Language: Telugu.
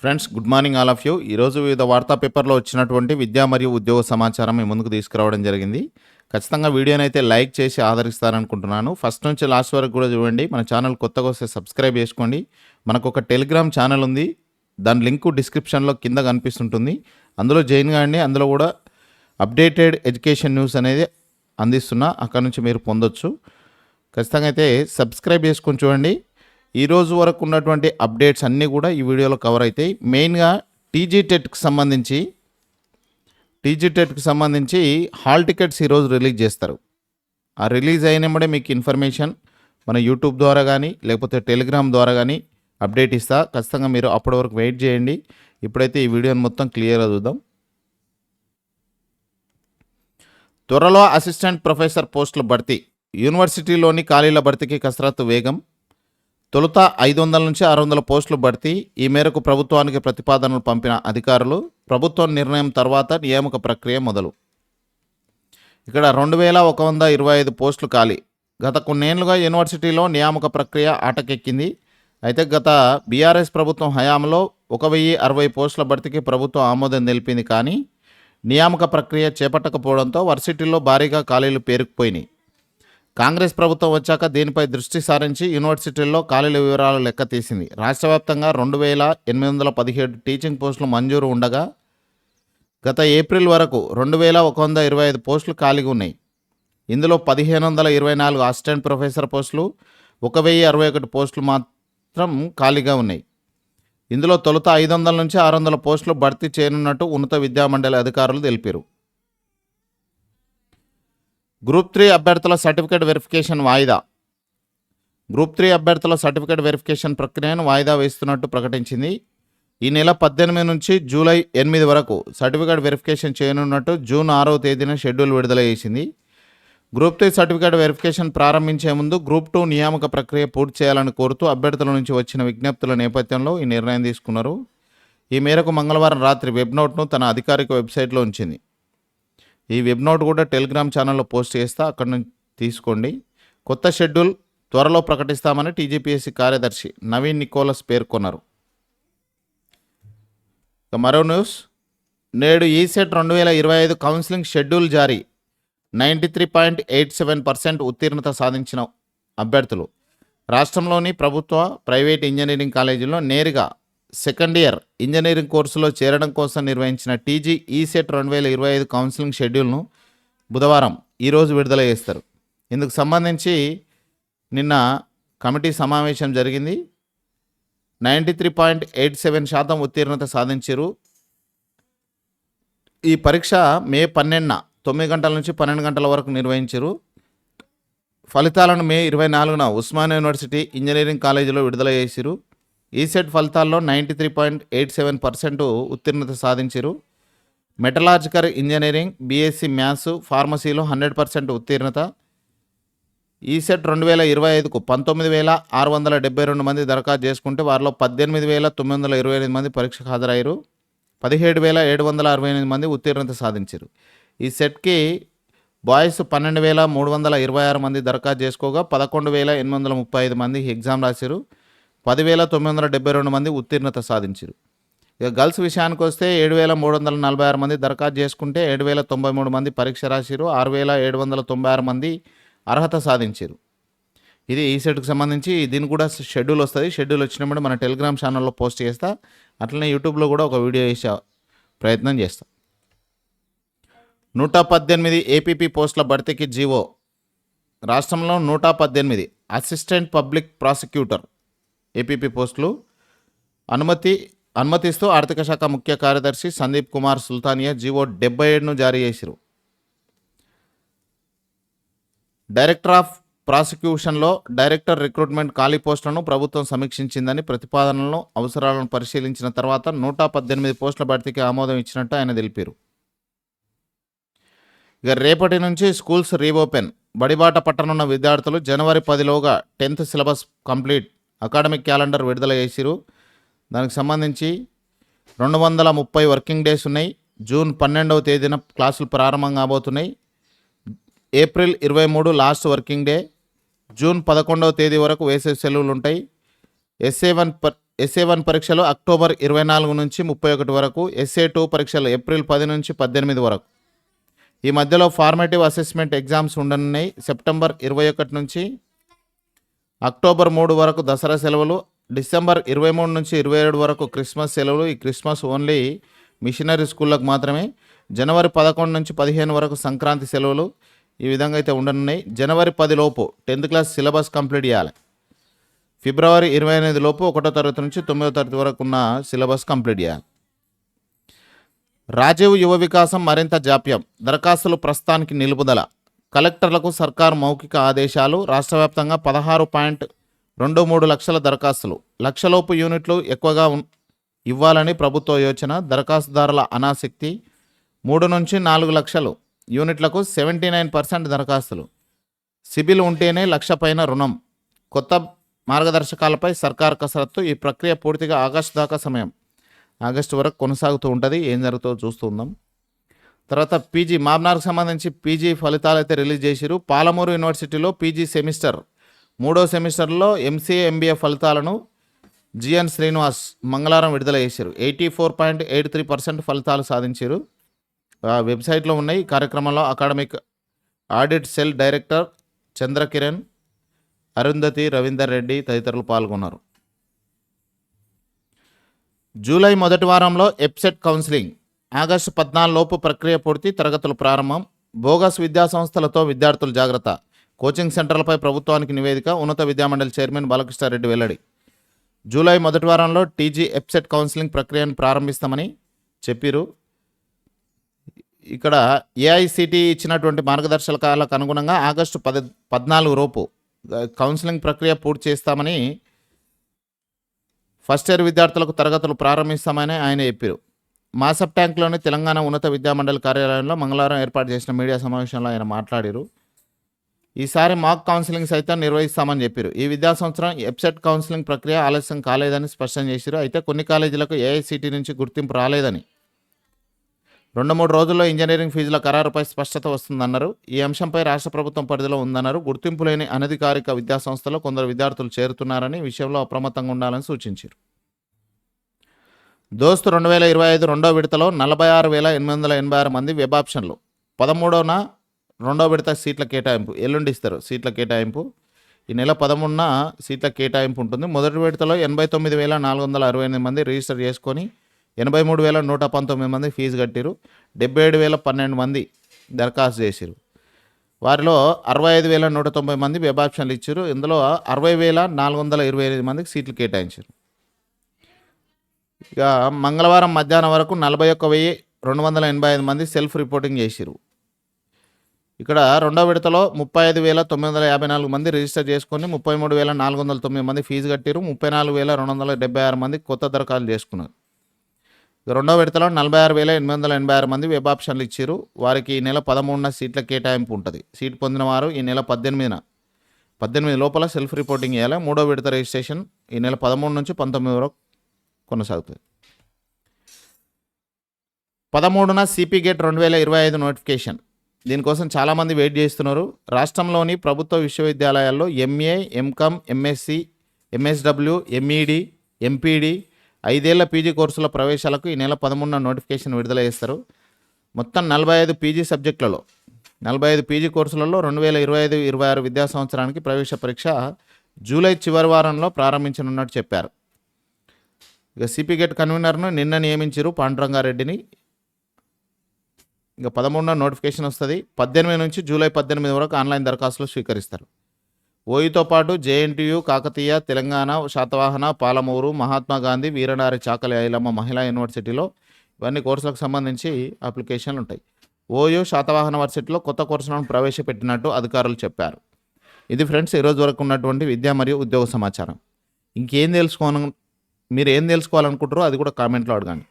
Friends good morning all of you. ఈరోజు వివిధ వార్తా పేపర్లో వచ్చినటువంటి విద్యా మరియు ఉద్యోగ సమాచారం మీ ముందుకు తీసుకురావడం జరిగింది. ఖచ్చితంగా వీడియోని అయితే లైక్ చేసి ఆదరిస్తారనుకుంటున్నాను. ఫస్ట్ నుంచి లాస్ట్ వరకు కూడా చూడండి. మన ఛానల్ కొత్తగా వస్తే సబ్స్క్రైబ్ చేసుకోండి. మనకు ఒక టెలిగ్రామ్ ఛానల్ ఉంది. దాని లింక్ డిస్క్రిప్షన్లో కింద కనిపిస్తుంటుంది. అందులో జాయిన్ కాండి. అందులో కూడా అప్డేటెడ్ ఎడ్యుకేషన్ న్యూస్ అనేది అందిస్తున్నా. అక్కడ నుంచి మీరు పొందొచ్చు. ఖచ్చితంగా అయితే సబ్స్క్రైబ్ చేసుకొని చూడండి. ఈ రోజు వరకు ఉన్నటువంటి అప్డేట్స్ అన్నీ కూడా ఈ వీడియోలో కవర్ అవుతాయి మెయిన్గా టీజీ టెట్కి సంబంధించి టీజీ టెట్కి సంబంధించి హాల్ టికెట్స్ ఈరోజు రిలీజ్ చేస్తారు. ఆ రిలీజ్ అయినప్పుడే మీకు ఇన్ఫర్మేషన్ మన యూట్యూబ్ ద్వారా కానీ లేకపోతే టెలిగ్రామ్ ద్వారా కానీ అప్డేట్ ఇస్తా. ఖచ్చితంగా మీరు అప్పటి వరకు వెయిట్ చేయండి. ఇప్పుడైతే ఈ వీడియోని మొత్తం క్లియర్గా చూద్దాం. త్వరలో అసిస్టెంట్ ప్రొఫెసర్ పోస్టుల భర్తీ. యూనివర్సిటీలోని ఖాళీల భర్తీకి కసరత్తు వేగం. తొలుత ఐదు వందల నుంచి ఆరు వందల పోస్టులు భర్తీ. ఈ మేరకు ప్రభుత్వానికి ప్రతిపాదనలు పంపిన అధికారులు ప్రభుత్వం నిర్ణయం తర్వాత నియామక ప్రక్రియ మొదలు. ఇక్కడ రెండు వేల ఒక వంద ఇరవై ఐదు పోస్టులు ఖాళీ. గత కొన్నేళ్ళుగా యూనివర్సిటీలో నియామక ప్రక్రియ ఆటకెక్కింది. అయితే గత బీఆర్ఎస్ ప్రభుత్వం హయాంలో ఒక వెయ్యి అరవై పోస్టుల భర్తీకి ప్రభుత్వం ఆమోదం తెలిపింది కానీ నియామక ప్రక్రియ చేపట్టకపోవడంతో వర్సిటీల్లో భారీగా ఖాళీలు పేరుకుపోయినాయి. కాంగ్రెస్ ప్రభుత్వం వచ్చాక దీనిపై దృష్టి సారించి యూనివర్సిటీల్లో ఖాళీల వివరాలు లెక్క తీసింది. రాష్ట్ర వ్యాప్తంగా రెండు వేల ఎనిమిది వందల పదిహేడు టీచింగ్ పోస్టులు మంజూరు ఉండగా గత ఏప్రిల్ వరకు రెండు వేల ఒక వంద ఇరవై ఐదు పోస్టులు ఖాళీగా ఉన్నాయి. ఇందులో పదిహేను వందల ఇరవై నాలుగు అసిస్టెంట్ ప్రొఫెసర్ పోస్టులు ఒక వెయ్యి అరవై ఒకటి పోస్టులు మాత్రం ఖాళీగా ఉన్నాయి. ఇందులో తొలుత ఐదు వందల నుంచి ఆరు వందల పోస్టులు భర్తీ చేయనున్నట్టు ఉన్నత విద్యామండలి అధికారులు తెలిపారు. గ్రూప్ త్రీ అభ్యర్థుల సర్టిఫికేట్ వెరిఫికేషన్ వాయిదా. గ్రూప్ త్రీ అభ్యర్థుల సర్టిఫికేట్ వెరిఫికేషన్ ప్రక్రియను వాయిదా వేస్తున్నట్టు ప్రకటించింది. ఈ నెల పద్దెనిమిది నుంచి జూలై ఎనిమిది వరకు సర్టిఫికేట్ వెరిఫికేషన్ చేయనున్నట్టు జూన్ ఆరవ తేదీన షెడ్యూల్ విడుదల చేసింది. గ్రూప్ త్రీ సర్టిఫికేట్ వెరిఫికేషన్ ప్రారంభించే ముందు గ్రూప్ టూ నియామక ప్రక్రియ పూర్తి చేయాలని కోరుతూ అభ్యర్థుల నుంచి వచ్చిన విజ్ఞప్తుల నేపథ్యంలో ఈ నిర్ణయం తీసుకున్నారు. ఈ మేరకు మంగళవారం రాత్రి వెబ్ నోట్ను తన అధికారిక వెబ్సైట్లో ఉంచింది. ఈ వెబ్ నోట్ కూడా టెలిగ్రామ్ ఛానల్లో పోస్ట్ చేస్తా అక్కడ నుంచి తీసుకోండి. కొత్త షెడ్యూల్ త్వరలో ప్రకటిస్తామని టీజీపీఎస్సీ కార్యదర్శి నవీన్ నికోలస్ పేర్కొన్నారు. ఇక మరో న్యూస్. నేడు ఈసెట్ రెండు వేల ఇరవై ఐదు కౌన్సిలింగ్ షెడ్యూల్ జారీ. Ninety three point eight seven percent ఉత్తీర్ణత సాధించిన అభ్యర్థులు. రాష్ట్రంలోని ప్రభుత్వ ప్రైవేట్ ఇంజనీరింగ్ కాలేజీల్లో నేరుగా సెకండ్ ఇయర్ ఇంజనీరింగ్ కోర్సులో చేరడం కోసం నిర్వహించిన టీజీ ఈసెట్ రెండు వేల ఇరవై ఐదు కౌన్సిలింగ్ షెడ్యూల్ను బుధవారం ఈరోజు విడుదల చేస్తారు. ఇందుకు సంబంధించి నిన్న కమిటీ సమావేశం జరిగింది. Ninety three point eight seven శాతం ఉత్తీర్ణత సాధించారు ఈ పరీక్ష మే పన్నెండున తొమ్మిది గంటల నుంచి పన్నెండు గంటల వరకు నిర్వహించారు ఫలితాలను మే ఇరవై నాలుగున ఉస్మాన్ యూనివర్సిటీ ఇంజనీరింగ్ కాలేజీలో విడుదల చేసిరు ఈసెట్ ఫలితాల్లో ninety three point eight seven percent ఉత్తీర్ణత సాధించారు మెటలాజికల్ ఇంజనీరింగ్ బీఎస్సీ మ్యాథ్స్ ఫార్మసీలో హండ్రెడ్ పర్సెంట్ ఉత్తీర్ణత. ఈసెట్ రెండు వేల ఇరవై ఐదుకు పంతొమ్మిది వేల ఆరు వందల డెబ్బై రెండు మంది దరఖాస్తు చేసుకుంటే వారిలో పద్దెనిమిది వేల తొమ్మిది వందల ఇరవై ఎనిమిది మంది పరీక్షకు హాజరయ్యారు. పదిహేడు వేల ఏడు వందల అరవై ఎనిమిది మంది ఉత్తీర్ణత సాధించారు ఈ సెట్కి బాయ్స్ పన్నెండు వేల మూడు వందల ఇరవై ఆరు మంది దరఖాస్తు చేసుకోగా పదకొండు వేల ఎనిమిది వందల ముప్పై ఐదు మంది ఎగ్జామ్ రాశారు పదివేల తొమ్మిది వందల డెబ్బై రెండు మంది ఉత్తీర్ణత సాధించారు. ఇక గర్ల్స్ విషయానికి వస్తే ఏడు వేల మూడు వందల నలభై ఆరు మంది దరఖాస్తు చేసుకుంటే ఏడు వేల తొంభై మూడు మంది పరీక్ష రాశారు ఆరు వేల ఏడు వందల తొంభై ఆరు మంది అర్హత సాధించారు. ఇది ఈ సెట్కి సంబంధించి దీని కూడా షెడ్యూల్ వస్తుంది. షెడ్యూల్ వచ్చినప్పుడు మన టెలిగ్రామ్ ఛానల్లో పోస్ట్ చేస్తా. అట్లనే యూట్యూబ్లో కూడా ఒక వీడియో వేసే ప్రయత్నం చేస్తా. నూట పద్దెనిమిది ఏపీపీ పోస్టుల భర్తీకి జీవో. రాష్ట్రంలో నూట పద్దెనిమిది. Assistant public prosecutor. ఏపీపీ పోస్టులు. అనుమతి అనుమతిస్తూ ఆర్థిక శాఖ ముఖ్య కార్యదర్శి సందీప్ కుమార్ సుల్తానియా జీవో డెబ్బై ఏడును జారీ చేసిరు. డైరెక్టర్ ఆఫ్ ప్రాసిక్యూషన్లో డైరెక్టర్ రిక్రూట్మెంట్ ఖాళీ పోస్టులను ప్రభుత్వం సమీక్షించిందని ప్రతిపాదనలను అవసరాలను పరిశీలించిన తర్వాత నూట పద్దెనిమిది పోస్టుల భర్తీకి ఆమోదం ఇచ్చినట్టు ఆయన తెలిపారు. ఇక రేపటి నుంచి స్కూల్స్ రీఓపెన్. బడిబాట పట్టనున్న విద్యార్థులు జనవరి పదిలోగా tenth syllabus complete academic calendar విడుదల చేసిరు. దానికి సంబంధించి రెండు వందల ముప్పై వర్కింగ్ డేస్ ఉన్నాయి. జూన్ పన్నెండవ తేదీన క్లాసులు ప్రారంభం కాబోతున్నాయి. ఏప్రిల్ ఇరవై మూడు లాస్ట్ వర్కింగ్ డే. జూన్ పదకొండవ తేదీ వరకు వేసవి సెలవులు ఉంటాయి. ఎస్ఏ వన్ పర్ ఎస్ఏ వన్ పరీక్షలు అక్టోబర్ ఇరవై నాలుగు నుంచి ముప్పై ఒకటి వరకు ఎస్ఏ టూ పరీక్షలు ఏప్రిల్ పది నుంచి పద్దెనిమిది వరకు. ఈ మధ్యలో ఫార్మేటివ్ అసెస్మెంట్ ఎగ్జామ్స్ ఉండనున్నాయి. సెప్టెంబర్ ఇరవై ఒకటి నుంచి అక్టోబర్ మూడు వరకు దసరా సెలవులు డిసెంబర్ ఇరవై మూడు నుంచి ఇరవై ఏడు వరకు క్రిస్మస్ సెలవులు ఈ క్రిస్మస్ ఓన్లీ మిషనరీ స్కూళ్ళకు మాత్రమే. జనవరి పదకొండు నుంచి పదిహేను వరకు సంక్రాంతి సెలవులు ఈ విధంగా అయితే ఉండనున్నాయి. జనవరి పదిలోపు టెన్త్ క్లాస్ సిలబస్ కంప్లీట్ చేయాలి. ఫిబ్రవరి ఇరవై ఎనిమిది లోపు ఒకటో తరగతి నుంచి తొమ్మిదో తరగతి వరకు ఉన్న సిలబస్ కంప్లీట్ చేయాలి. రాజీవ్ యువ వికాసం మరింత జాప్యం. దరఖాస్తులు ప్రస్తుతానికి నిలుపుదల. కలెక్టర్లకు సర్కార్ మౌఖిక ఆదేశాలు రాష్ట్ర వ్యాప్తంగా పదహారు పాయింట్ రెండు మూడు లక్షల దరఖాస్తులు. లక్షలోపు యూనిట్లు ఎక్కువగా ఇవ్వాలని ప్రభుత్వ యోచన దరఖాస్తుదారుల అనాసక్తి మూడు నుంచి నాలుగు లక్షలు యూనిట్లకు సెవెంటీ నైన్ పర్సెంట్ దరఖాస్తులు. సిబిల్ ఉంటేనే లక్ష పైన రుణం. కొత్త మార్గదర్శకాలపై సర్కార్ కసరత్తు ఈ ప్రక్రియ పూర్తిగా ఆగస్టు దాకా సమయం. ఆగస్టు వరకు కొనసాగుతూ ఉంటుంది. ఏం జరుగుతుందో చూస్తుందాం తర్వాత పీజీ మాబ్నార్కు సంబంధించి పీజీ ఫలితాలు అయితే రిలీజ్ చేసిరు. పాలమూరు యూనివర్సిటీలో పీజీ సెమిస్టర్ మూడో సెమిస్టర్లో ఎంసీఏ ఎంబీఏ ఫలితాలను జిఎన్ శ్రీనివాస్ మంగళవారం విడుదల చేశారు eighty four point eight three percent ఫలితాలు సాధించారు. ఆ వెబ్సైట్లో ఉన్నాయి. ఈ కార్యక్రమంలో academic audit cell director Chandrakiran Arundhati Ravinder Reddy తదితరులు పాల్గొన్నారు. జూలై మొదటి వారంలో ఎప్సెట్ కౌన్సిలింగ్ ఆగస్టు పద్నాలుగు లోపు ప్రక్రియ పూర్తి తరగతులు ప్రారంభం. బోగస్ విద్యా సంస్థలతో విద్యార్థులు జాగ్రత్త. కోచింగ్ సెంటర్లపై ప్రభుత్వానికి నివేదిక ఉన్నత విద్యామండలి చైర్మన్ బాలకృష్ణారెడ్డి వెల్లడి. జూలై మొదటి వారంలో టీజీ ఎప్సెట్ కౌన్సిలింగ్ ప్రక్రియను ప్రారంభిస్తామని చెప్పారు. ఇక్కడ ఏఐసిటి ఇచ్చినటువంటి మార్గదర్శకాలకు అనుగుణంగా ఆగస్టు పద పద్నాలుగు లోపు కౌన్సిలింగ్ ప్రక్రియ పూర్తి చేస్తామని ఫస్ట్ ఇయర్ విద్యార్థులకు తరగతులు ప్రారంభిస్తామని ఆయన చెప్పారు. మాసప్ ట్యాంక్లోని తెలంగాణ ఉన్నత విద్యామండలి కార్యాలయంలో మంగళవారం ఏర్పాటు చేసిన మీడియా సమావేశంలో ఆయన మాట్లాడారు. ఈసారి మాక్ కౌన్సిలింగ్ సైతం నిర్వహిస్తామని చెప్పారు. ఈ విద్యా సంవత్సరం ఎప్సెట్ కౌన్సిలింగ్ ప్రక్రియ ఆలస్యం కాలేదని స్పష్టం చేశారు అయితే కొన్ని కాలేజీలకు ఏఐసిటి నుంచి గుర్తింపు రాలేదని. రెండు మూడు రోజుల్లో ఇంజనీరింగ్ ఫీజుల ఖరారుపై స్పష్టత వస్తుందన్నారు. ఈ అంశంపై రాష్ట్ర ప్రభుత్వం పరిధిలో ఉందన్నారు. గుర్తింపు లేని అనధికారిక విద్యాసంస్థలో కొందరు విద్యార్థులు చేరుతున్నారని విషయంలో అప్రమత్తంగా ఉండాలని సూచించారు. దోస్తు రెండు వేల ఇరవై ఐదు రెండో విడతలో నలభై ఆరు వేల ఎనిమిది వందల ఎనభై ఆరు మంది వెబ్ ఆప్షన్లు. పదమూడవన రెండో విడత సీట్ల కేటాయింపు. ఎల్లుండి ఇస్తారు సీట్ల కేటాయింపు. ఈ నెల పదమూడున సీట్ల కేటాయింపు ఉంటుంది. మొదటి విడతలో ఎనభై తొమ్మిది వేల నాలుగు వందల అరవై ఎనిమిది మంది రిజిస్టర్ చేసుకొని ఎనభై మూడు వేల నూట పంతొమ్మిది మంది ఫీజు కట్టిరు. డెబ్బై ఏడు వేల పన్నెండు మంది దరఖాస్తు చేసిరు. వారిలో అరవై ఐదు వేల నూట తొంభై మంది వెబ్ ఆప్షన్లు ఇచ్చారు. ఇందులో అరవై వేల నాలుగు వందల ఇరవై ఎనిమిది మందికి సీట్లు కేటాయించారు. ఇక మంగళవారం మధ్యాహ్నం వరకు నలభై ఒక్క వెయ్యి రెండు వందల ఎనభై ఐదు మంది సెల్ఫ్ రిపోర్టింగ్ చేసిరు ఇక్కడ రెండో విడతలో ముప్పై ఐదు వేల తొమ్మిది వందల యాభై నాలుగు మంది రిజిస్టర్ చేసుకొని ముప్పై మూడు వేల నాలుగు వందల తొమ్మిది మంది ఫీజు కట్టిరు ముప్పై నాలుగు వేల రెండు వందల డెబ్బై ఆరు మంది కొత్త దరఖాస్తు చేసుకున్నారు. రెండో విడతలో నలభై ఆరు వేల ఎనిమిది వందల ఎనభై ఆరు మంది వెబ్ ఆప్షన్లు ఇచ్చారు వారికి ఈ నెల పదమూడున సీట్ల కేటాయింపు ఉంటుంది. సీట్ పొందిన వారు ఈ నెల పద్దెనిమిదిన పద్దెనిమిది లోపల సెల్ఫ్ రిపోర్టింగ్ చేయాలి. మూడో విడత రిజిస్ట్రేషన్ ఈ నెల పదమూడు నుంచి పంతొమ్మిది వరకు కొనసాగుతుంది. పదమూడున సిపి గేట్ రెండు వేల ఇరవై ఐదు నోటిఫికేషన్ దీనికోసం చాలామంది వెయిట్ చేస్తున్నారు. రాష్ట్రంలోని ప్రభుత్వ విశ్వవిద్యాలయాల్లో MA MCom MSc MSW MEd MPEd ఐదేళ్ళ పీజీ కోర్సుల ప్రవేశాలకు ఈ నెల పదమూడున నోటిఫికేషన్ విడుదల చేస్తారు. మొత్తం నలభై ఐదు పీజీ సబ్జెక్టులలో నలభై ఐదు పీజీ కోర్సులలో రెండు వేల ఇరవై ఐదు ఇరవై ఆరు విద్యా సంవత్సరానికి ప్రవేశ పరీక్ష జూలై చివరి వారంలో ప్రారంభించనున్నట్టు చెప్పారు. ఇక సిపి గేట్ కన్వీనర్ను నిన్న నియమించారు పాండురంగారెడ్డిని. ఇక పదమూడున నోటిఫికేషన్ వస్తుంది. పద్దెనిమిది నుంచి జూలై పద్దెనిమిది వరకు ఆన్లైన్ దరఖాస్తులు స్వీకరిస్తారు. ఓయితో పాటు జేఎన్టీయు కాకతీయ తెలంగాణ శాతవాహన పాలమూరు మహాత్మా గాంధీ వీరనారి చాకలి ఐలమ్మ మహిళా యూనివర్సిటీలో ఇవన్నీ కోర్సులకు సంబంధించి అప్లికేషన్లు ఉంటాయి. ఓయూ శాతవాహన యూనివర్సిటీలో కొత్త కోర్సులను ప్రవేశపెట్టినట్టు అధికారులు చెప్పారు. ఇది ఫ్రెండ్స్ ఈరోజు వరకు ఉన్నటువంటి విద్య మరియు ఉద్యోగ సమాచారం. ఇంకేం తెలుసుకోను మీరు ఏం తెలుసుకోవాలనుకుంటారో అది కూడా కామెంట్లో అడగండి.